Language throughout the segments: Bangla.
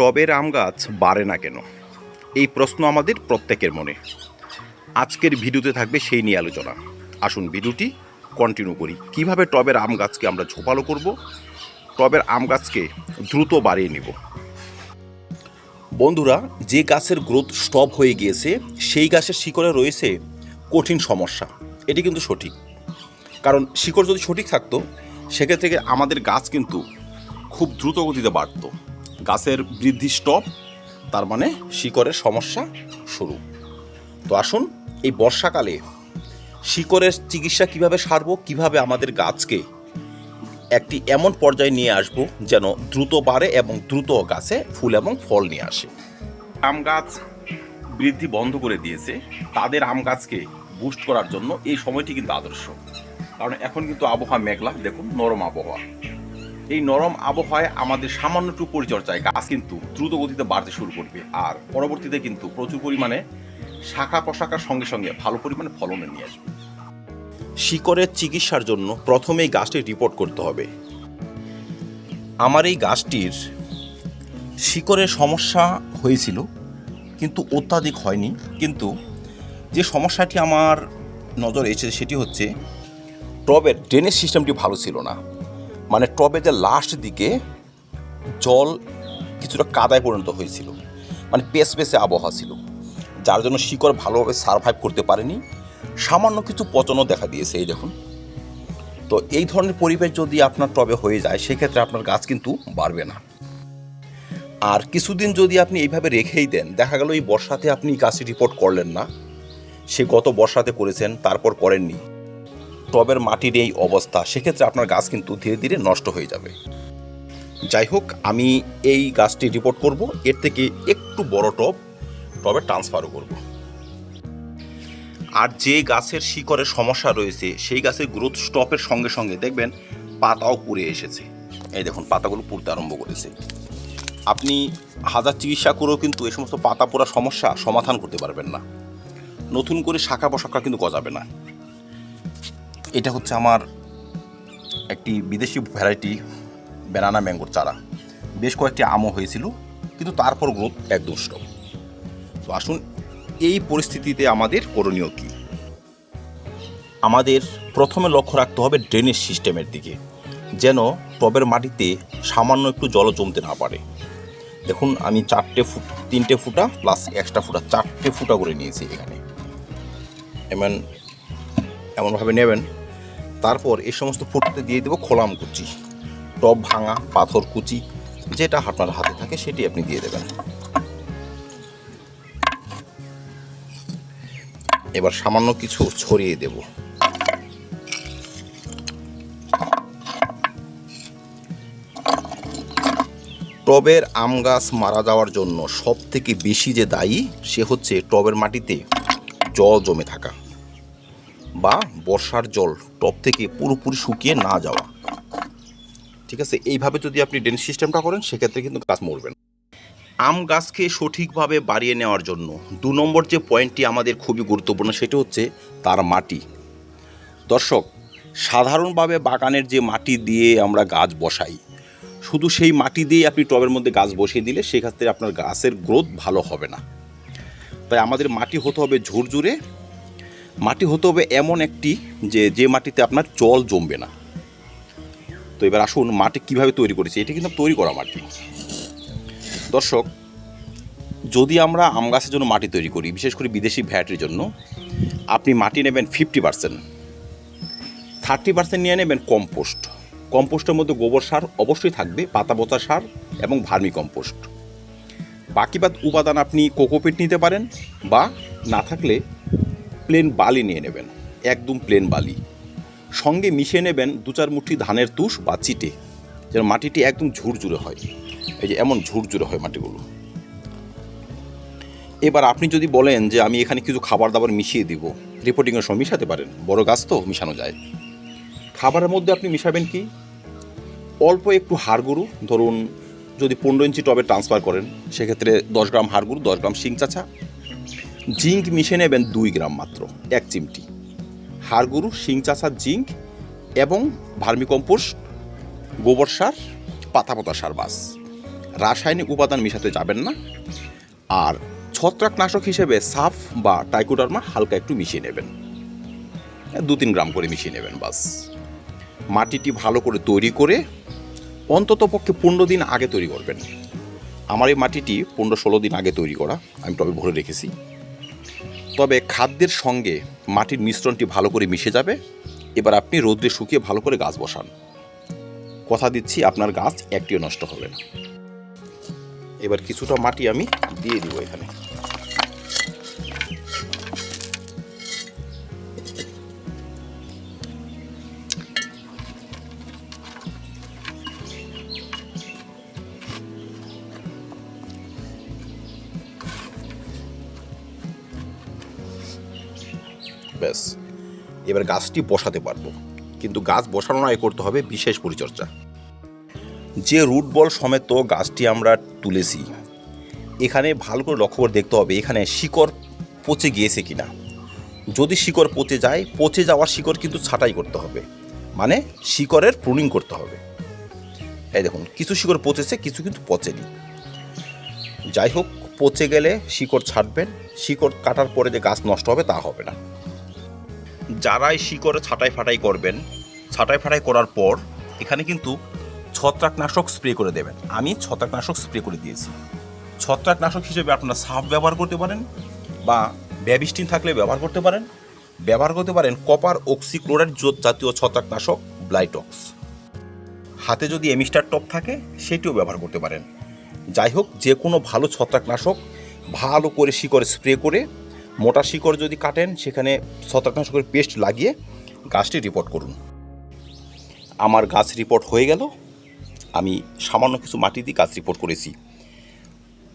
টবের আম গাছ বাড়ে না কেন? এই প্রশ্ন আমাদের প্রত্যেকের মনে। আজকের ভিডিওতে থাকবে সেই নিয়ে আলোচনা। আসুন ভিডিওটি কন্টিনিউ করি। কীভাবে টবের আম গাছকে আমরা ঝোপালো করব? টবের আম গাছকে দ্রুত বাড়িয়ে নিব। বন্ধুরা, যে গাছের গ্রোথ স্টপ হয়ে গিয়েছে, সেই গাছের শিকড়ে রয়েছে কঠিন সমস্যা। এটি কিন্তু সঠিক। কারণ শিকড় যদি সঠিক থাকতো, সেক্ষেত্রে আমাদের গাছ কিন্তু খুব দ্রুত গতিতে বাড়তো। গাছের বৃদ্ধি স্টপ তার মানে শিকড়ের সমস্যা শুরু। তো আসুন এই বর্ষাকালে শিকড়ের চিকিৎসা কীভাবে সারবো, কীভাবে আমাদের গাছকে একটি এমন পর্যায়ে নিয়ে আসব যেন দ্রুত বাড়ে এবং দ্রুত গাছে ফুল এবং ফল নিয়ে আসে। আম গাছ বৃদ্ধি বন্ধ করে দিয়েছে, তাদের আম গাছকে বুস্ট করার জন্য এই সময়টি কিন্তু আদর্শ। কারণ এখন কিন্তু আবহাওয়া মেঘলা, দেখুন, নরম আবহাওয়া। এই নরম আবহাওয়ায় আমাদের সামান্য একটু পরিচর্যায় গাছ কিন্তু দ্রুত গতিতে বাড়তে শুরু করবে। আর পরবর্তীতে কিন্তু প্রচুর পরিমাণে শাখা প্রশাখার সঙ্গে সঙ্গে ভালো পরিমাণে ফলনে নিয়ে আসবে। শিকড়ের চিকিৎসার জন্য প্রথমে এই গাছটি রিপোর্ট করতে হবে। আমার এই গাছটির শিকড়ের সমস্যা হয়েছিল, কিন্তু অত্যাধিক হয়নি। কিন্তু যে সমস্যাটি আমার নজর এসেছে সেটি হচ্ছে টবের ড্রেনেজ সিস্টেমটি ভালো ছিল না। মানে টবের যে লাস্ট দিকে জল কিছুটা কাদায় পরিণত হয়েছিল। মানে পেস পেসে আবহাওয়া ছিল। যার জন্য শিকড় ভালোভাবে সারভাইভ করতে পারেনি। সামান্য কিছু পচনও দেখা দিয়েছে এই দেখুন। তো এই ধরনের পরিবেশ যদি আপনার টবে হয়ে যায়, সেক্ষেত্রে আপনার গাছ কিন্তু বাড়বে না। আর কিছুদিন যদি আপনি এইভাবে রেখেই দেন, দেখা গেল এই বর্ষাতে আপনি গাছটি রিপোর্ট করলেন না। সে গত বর্ষাতে করেছেন, তারপর করেননি। টবের মাটির এই অবস্থা, সেক্ষেত্রে আপনার গাছ কিন্তু ধীরে ধীরে নষ্ট হয়ে যাবে। যাই হোক, আমি এই গাছটি রিপোর্ট করব। এর থেকে একটু বড় টব, টবে ট্রান্সফারও করব। আর যে গাছের শিকড়ের সমস্যা রয়েছে, সেই গাছের গ্রোথ স্টপের সঙ্গে সঙ্গে দেখবেন পাতাও পুড়ে এসেছে। এই দেখুন, পাতাগুলো পুড়তে আরম্ভ করেছে। আপনি হাজার চিকিৎসা করেও কিন্তু এই সমস্ত পাতা পোড়া সমস্যা সমাধান করতে পারবেন না। নতুন করে শাখা পোশাখা কিন্তু গজাবে না। এটা হচ্ছে আমার একটি বিদেশি ভ্যারাইটি ব্যানানা ম্যাঙ্গোর চারা। বেশ কয়েকটি আমও হয়েছিল, কিন্তু তারপর গ্রোথ একদম স্টপ তো আসুন, এই পরিস্থিতিতে আমাদের করণীয় কী? আমাদের প্রথমে লক্ষ্য রাখতে হবে ড্রেনেজ সিস্টেমের দিকে, যেন টবের মাটিতে সামান্য একটু জল জমতে না পারে। দেখুন, আমি চারটে ফুট, তিনটে ফুটা প্লাস এক্সট্রা ফুটা, চারটে ফুটা করে নিয়েছি এখানে। এমন, এমনভাবে নেবেন তারপর এই সমস্ত ফুটতে দিয়ে দেবো খোলাম কুচি, টব ভাঙা, পাথর কুচি, যেটা আপনার হাতে থাকে সেটি আপনি দিয়ে দেবেন। এবার সামান্য কিছু ছড়িয়ে দেব। টবের আম গাছ মারা যাওয়ার জন্য সব থেকে বেশি যে দায়ী, সে হচ্ছে টবের মাটিতে জল জমে থাকা। বা বর্ষার জল টব থেকে পুরোপুরি শুকিয়ে না যাওয়া। ঠিক আছে? এইভাবে যদি আপনি ড্রেন সিস্টেমটা করেন, সেক্ষেত্রে কিন্তু গাছ মরবে না। আম গাছকে সঠিকভাবে বাড়িয়ে নেওয়ার জন্য দু নম্বর যে পয়েন্টটি আমাদের খুবই গুরুত্বপূর্ণ, সেটি হচ্ছে তার মাটি। দর্শক, সাধারণভাবে বাগানের যে মাটি দিয়ে আমরা গাছ বসাই, শুধু সেই মাটি দিয়ে আপনি টবের মধ্যে গাছ বসিয়ে দিলে সেক্ষেত্রে আপনার গাছের গ্রোথ ভালো হবে না। তাই আমাদের মাটি হতে হবে ঝুরঝুরে মাটি হতে হবে এমন একটি যে যে মাটিতে আপনার জল জমবে না। তো এবার আসুন মাটি কীভাবে তৈরি করেছি, এটি কিন্তু তৈরি করা মাটি। দর্শক, যদি আমরা আম গাছের জন্য মাটি তৈরি করি, বিশেষ করে বিদেশি ভ্যারাইটির জন্য, আপনি মাটি নেবেন ফিফটি পার্সেন্ট থার্টি পার্সেন্ট নিয়ে নেবেন কম্পোস্ট কম্পোস্টের মধ্যে গোবর সার অবশ্যই থাকবে, পাতা পচা সার এবং ভার্মি কম্পোস্ট বাকি বাদ উপাদান আপনি কোকোপিট নিতে পারেন, বা না থাকলে প্লেন বালি নিয়ে নেবেন, একদম প্লেন বালি। সঙ্গে মিশিয়ে নেবেন দু চার মুঠি ধানের তুষ বা চিটে, যেন মাটিটি একদম ঝুরঝুরে হয়। এই যে এমন ঝুরঝুরে হয় মাটিগুলো। এবার আপনি যদি বলেন যে আমি এখানে কিছু খাবার দাবার মিশিয়ে দিব রিপোর্টিংয়ের সময় মিশাতে পারেন, বড় গাছ তো মিশানো যায়। খাবারের মধ্যে আপনি মিশাবেন কি? অল্প একটু হাড় গরু ধরুন যদি পনেরো ইঞ্চি টবে ট্রান্সফার করেন, সেক্ষেত্রে দশ গ্রাম হাড় গরু দশ গ্রাম শিং চাচা জিঙ্ক মিশিয়ে নেবেন দুই গ্রাম মাত্র, এক চিমটি। হাড় গরু শিং চাচা জিঙ্ক এবং ভার্মিকম্পোস্ট, গোবর সার পাতা পাতা সার বাস। রাসায়নিক উপাদান মিশাতে যাবেন না। আর ছত্রাকনাশক হিসেবে সাফ বা টাইকোডার্মা হালকা একটু মিশিয়ে নেবেন। দু তিন গ্রাম করে মিশিয়ে নেবেন বাস। মাটিটি ভালো করে তৈরি করে অন্তত পক্ষে পনেরো দিন আগে তৈরি করবেন। আমার এই মাটিটি পনেরো ষোলো দিন আগে তৈরি করা, আমি টবে ভরে রেখেছি। তবে খাদ্যের সঙ্গে মাটির মিশ্রণটি ভালো করে মিশে যাবে। এবার আপনি রোদ্রে শুকিয়ে ভালো করে গাছ বসান। কথা দিচ্ছি, আপনার গাছ একটিও নষ্ট হবে না। এবার কিছুটা মাটি আমি দিয়ে দিব এখানে। ব্যাস, এবার গাছটি বসাতে পারব। কিন্তু গাছ বসানো নয় করতে হবে বিশেষ পরিচর্যা। যে রুট বল সমেত গাছটি আমরা তুলেছি, এখানে ভালো করে লক্ষ্য করে দেখতে হবে এখানে শিকড় পচে গিয়েছে কিনা। যদি শিকড় পচে যায়, পচে যাওয়ার শিকড় কিন্তু ছাঁটাই করতে হবে। মানে শিকড়ের প্রুনিং করতে হবে। এই দেখুন, কিছু শিকড় পচেছে, কিছু কিন্তু পচেনি। যাই হোক, পচে গেলে শিকড় ছাড়বেন শিকড় কাটার পরে যে গাছ নষ্ট হবে তা হবে না। যারাই শিকড় ছাঁটাই ফাটাই করবেন, ছাঁটাই ফাটাই করার পর এখানে কিন্তু ছত্রাকনাশক স্প্রে করে দেবেন। আমি ছত্রাকনাশক স্প্রে করে দিয়েছি। ছত্রাকনাশক হিসেবে আপনারা সাফ ব্যবহার করতে পারেন বা ব্যাবিস্টিন থাকলে ব্যবহার করতে পারেন। ব্যবহার করতে পারেন কপার অক্সিক্লোরাইড জাতীয় ছত্রাকনাশক ব্লাইটক্স হাতে যদি এমিস্টার টপ থাকে, সেটিও ব্যবহার করতে পারেন। যাই হোক যে কোনো ভালো ছত্রাকনাশক ভালো করে শিকড় স্প্রে করে মোটা শিকড় যদি কাটেন, সেখানে ছত্রাকনাশকের পেস্ট লাগিয়ে গাছটি রিপোর্ট করুন। আমার গাছ রিপোর্ট হয়ে গেল। আমি সামান্য কিছু মাটি দিয়ে গাছ রিপোর্ট করেছি।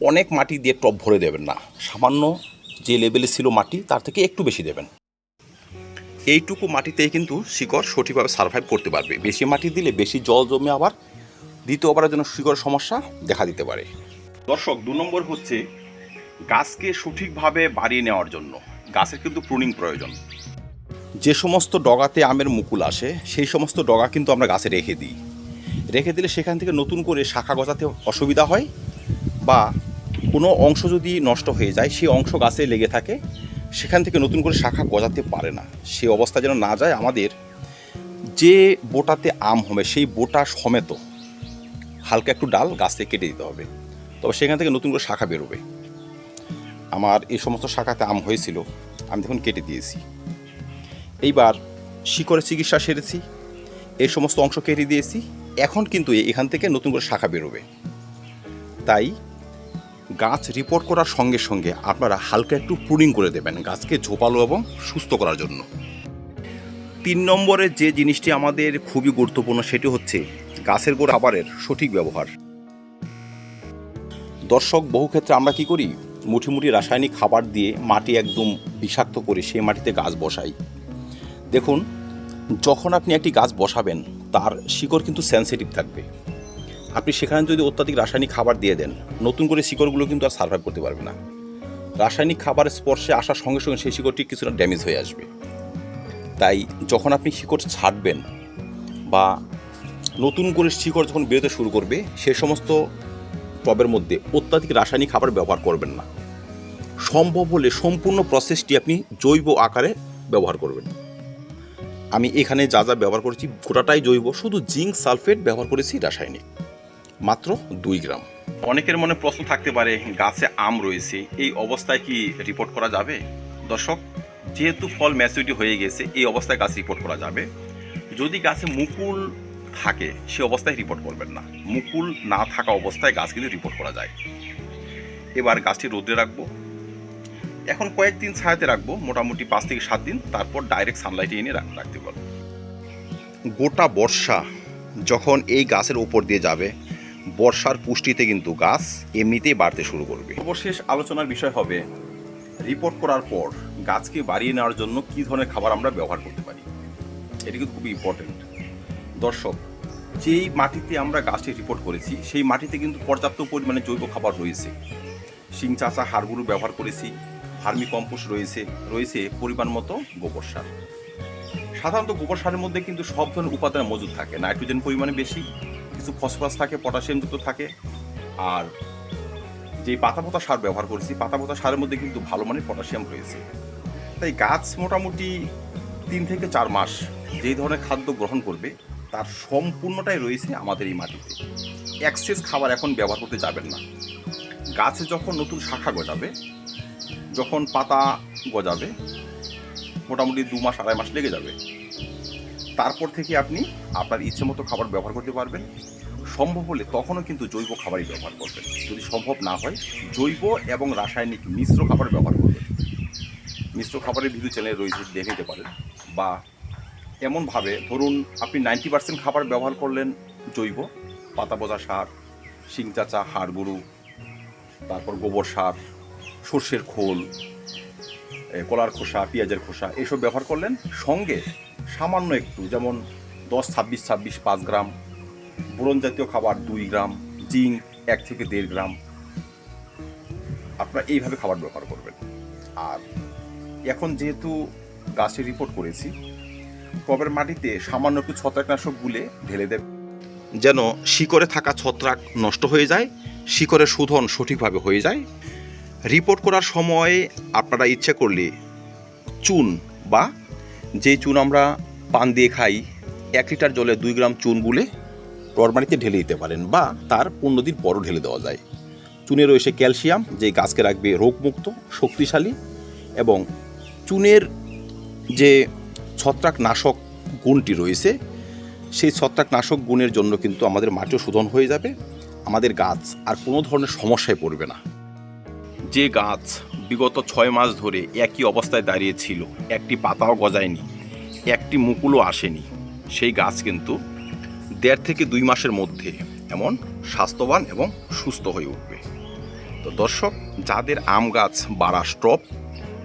অনেক মাটি দিয়ে টপ ভরে দেবেন না। সামান্য যে লেভেলে ছিল মাটি, তার থেকে একটু বেশি দেবেন। এইটুকু মাটিতেই কিন্তু শিকড় সঠিকভাবে সার্ভাইভ করতে পারবে। বেশি মাটি দিলে বেশি জল জমে আবার দ্বিতীয়বারের জন্য শিকড় সমস্যা দেখা দিতে পারে। দর্শক, দু নম্বর হচ্ছে গাছকে সঠিকভাবে বাড়িয়ে নেওয়ার জন্য। গাছের কিন্তু প্রুনিং প্রয়োজন। যে সমস্ত ডগাতে আমের মুকুল আসে, সেই সমস্ত ডগা কিন্তু আমরা গাছে রেখে দিই। রেখে দিলে সেখান থেকে নতুন করে শাখা গজাতে অসুবিধা হয় বা কোনো অংশ যদি নষ্ট হয়ে যায়, সেই অংশ গাছে লেগে থাকে, সেখান থেকে নতুন করে শাখা গজাতে পারে না। সেই অবস্থা যেন না যায়, আমাদের যে বোটাতে আম হবে, সেই বোটা সমেত হালকা একটু ডাল গাছ থেকে কেটে দিতে হবে। তবে সেখান থেকে নতুন করে শাখা বেরোবে। আমার এই সমস্ত শাখাতে আম হয়েছিল, আমি তখন কেটে দিয়েছি। এইবার শিকড়ের চিকিৎসা সেরেছি, এই সমস্ত অংশ কেটে দিয়েছি, এখন কিন্তু এখান থেকে নতুন করে শাখা বেরোবে। তাই গাছ রিপোর্ট করার সঙ্গে সঙ্গে আপনারা হালকা একটু পুডিং করে দেবেন, গাছকে ঝোপালো এবং সুস্থ করার জন্য। তিন নম্বরে যে জিনিসটি আমাদের খুবই গুরুত্বপূর্ণ, সেটি হচ্ছে গাছের গোড়া খাবারের সঠিক ব্যবহার। দর্শক, বহু ক্ষেত্রে আমরা কি করি? মুঠি মুঠি রাসায়নিক খাবার দিয়ে মাটি একদম বিষাক্ত করে সেই মাটিতে গাছ বসাই। দেখুন, যখন আপনি একটি গাছ বসাবেন, তার শিকড় কিন্তু সেন্সিটিভ থাকবে। আপনি সেখানে যদি অত্যাধিক রাসায়নিক খাবার দিয়ে দেন, নতুন করে শিকড়গুলো কিন্তু আর সার্ভাইভ করতে পারবে না। রাসায়নিক খাবারের স্পর্শে আসার সঙ্গে সঙ্গে সেই শিকড়টি কিছুটা ড্যামেজ হয়ে আসবে। তাই যখন আপনি শিকড় ছাড়বেন বা নতুন করে শিকড় যখন বেরোতে শুরু করবে, সে সমস্ত টবের মধ্যে অত্যাধিক রাসায়নিক খাবার ব্যবহার করবেন না। সম্ভব হলে সম্পূর্ণ প্রসেসটি আপনি জৈব আকারে ব্যবহার করবেন। আমি এখানে যা যা ব্যবহার করেছি গোটাটাই জৈব, শুধু জিঙ্ক সালফেট ব্যবহার করেছি রাসায়নিক। মাত্র দুই গ্রাম। অনেকের মনে প্রশ্ন থাকতে পারে, গাছে আম রয়েছে, এই অবস্থায় কি রিপোর্ট করা যাবে? দর্শক, যেহেতু ফল ম্যাচুরিটি হয়ে গেছে, এই অবস্থায় গাছ রিপোর্ট করা যাবে। যদি গাছে মুকুল থাকে, সে অবস্থায় রিপোর্ট করবেন না। মুকুল না থাকা অবস্থায় গাছ কিন্তু রিপোর্ট করা যায়। এবার গাছটি রোদে রাখব। এখন কয়েকদিন ছায়াতে রাখব মোটামুটি পাঁচ থেকে সাত দিন তারপর ডাইরেক্ট সানলাইটে এনে রাখ- রাখতে পারব। গোটা বর্ষা যখন এই গাছের ওপর দিয়ে যাবে বর্ষার পুষ্টিতে কিন্তু গাছ এমনিতেই বাড়তে শুরু করবে। সর্বশেষ আলোচনার বিষয় হবে রিপোর্ট করার পর গাছকে বাড়িয়ে নেওয়ার জন্য কী ধরনের খাবার আমরা ব্যবহার করতে পারি? এটি কিন্তু খুবই ইম্পর্টেন্ট দর্শক যেই মাটিতে আমরা গাছটি রিপোর্ট করেছি সেই মাটিতে কিন্তু পর্যাপ্ত পরিমাণে জৈব খাবার রয়েছে। শিং চাচা হাড়গুলো ব্যবহার করেছি ভার্মি কম্পোস্ট রয়েছে রয়েছে পরিমাণ মতো গোবর সার। সাধারণত গোবর সারের মধ্যে কিন্তু সব ধরনের উপাদান মজুদ থাকে। নাইট্রোজেন পরিমাণে বেশি, কিছু ফসফরাস থাকে, পটাশিয়াম যুক্ত থাকে। আর যে পাতা পোতা সার ব্যবহার করেছি, পাতা পোতা সারের মধ্যে কিন্তু ভালো মানের পটাশিয়াম রয়েছে। তাই গাছ মোটামুটি তিন থেকে চার মাস যেই ধরনের খাদ্য গ্রহণ করবে, তার সম্পূর্ণটাই রয়েছে আমাদের এই মাটিতে। এক্সেস খাবার এখন ব্যবহার করতে যাবেন না। গাছে যখন নতুন শাখা গজাবে যখন পাতা গজাবে, মোটামুটি দু মাস, আড়াই মাস লেগে যাবে। তারপর থেকে আপনি আপনার ইচ্ছে মতো খাবার ব্যবহার করতে পারবেন। সম্ভব হলে তখনও কিন্তু জৈব খাবারই ব্যবহার করবেন। যদি সম্ভব না হয়, জৈব এবং রাসায়নিক মিশ্র খাবার ব্যবহার করবেন। মিশ্র খাবারের ভিডিও চ্যানেল রয়েছে, দেখে নিতে পারেন। বা এমনভাবে ধরুন, আপনি নাইনটি পার্সেন্ট খাবার ব্যবহার করলেন জৈব। পাতা বোজা সার শিং চাচা হাড় গরু তারপর গোবর সার সর্ষের খোল কলার খোসা, পেঁয়াজের খোসা, এসব ব্যবহার করলেন। সঙ্গে সামান্য একটু, যেমন দশ, ছাব্বিশ ছাব্বিশ, পাঁচ গ্রাম, বোরন জাতীয় খাবার দুই গ্রাম, জিঙ্ক এক থেকে দেড় গ্রাম। আপনারা এইভাবে খাবার ব্যবহার করবেন। আর এখন যেহেতু গাছের রিপোর্ট করেছি, টবের মাটিতে সামান্য একটু ছত্রাকনাশক গুলে ঢেলে দেবে যেন শিকড়ে থাকা ছত্রাক নষ্ট হয়ে যায়, শিকড়ের শোধন সঠিকভাবে হয়ে যায়। রিপোর্ট করার সময় আপনারা ইচ্ছে করলে চুন বা যে চুন আমরা পান দিয়ে খাই, এক লিটার জলে দুই গ্রাম চুন গুলে টরমারিতে ঢেলে দিতে পারেন বা তার পনেরো দিন পরও ঢেলে দেওয়া যায়। চুনে রয়েছে ক্যালসিয়াম যে গাছকে রাখবে রোগমুক্ত, শক্তিশালী এবং চুনের যে ছত্রাকনাশক গুণটি রয়েছে, সেই ছত্রাকনাশক গুণের জন্য কিন্তু আমাদের মাটিও শোধন হয়ে যাবে। আমাদের গাছ আর কোনো ধরনের সমস্যায় পড়বে না। যে গাছ বিগত ছয় মাস ধরে একই অবস্থায় দাঁড়িয়ে ছিল, একটি পাতাও গজায়নি, একটি মুকুলও আসেনি, সেই গাছ কিন্তু দেড় থেকে দুই মাসের মধ্যে এমন স্বাস্থ্যবান এবং সুস্থ হয়ে উঠবে। তো দর্শক, যাদের আম গাছ বাড়া স্টপ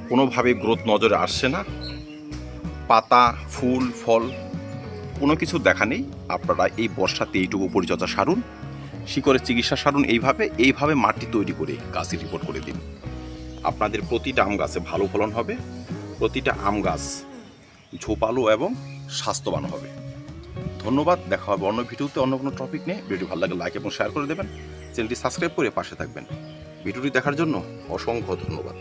কোনোভাবে গ্রোথ নজরে আসছে না, পাতা, ফুল, ফল, কোনো কিছু দেখা নেই, আপনারা এই বর্ষাতে এইটুকু পরিচর্যা সারুন শিকড়ের চিকিৎসা সারুন এইভাবে এইভাবে মাটি তৈরি করে গাছে রিপোর্ট করে দিন। আপনাদের প্রতিটা আম গাছে ভালো ফলন হবে, প্রতিটা আম গাছ ঝোপালো এবং স্বাস্থ্যবান হবে। ধন্যবাদ, দেখা হবে অন্য ভিডিওতে অন্য কোনো টপিক নিয়ে। ভিডিও ভালো লাগে লাইক এবং শেয়ার করে দেবেন। চ্যানেলটি সাবস্ক্রাইব করে পাশে থাকবেন। ভিডিওটি দেখার জন্য অসংখ্য ধন্যবাদ।